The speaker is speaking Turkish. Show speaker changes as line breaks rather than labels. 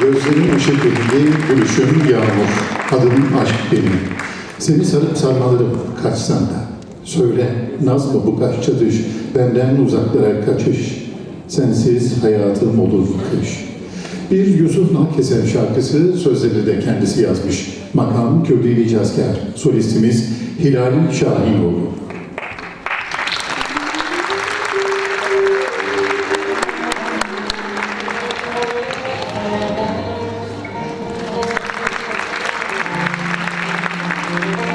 Gözlerin ışık rengi, gülüşün yağmur. Adım aşk benim. Seni sarıp sarmalarım kaçsan da. Söyle, naz mı bu kaç çatış, benden uzaklara kaçış. Sensiz hayatım olur kış. Bir Yusuf Nakesen şarkısı sözleri de kendisi yazmış. Makam Kürdi İcazkar, solistimiz Hilal Şahinoğlu. Thank you.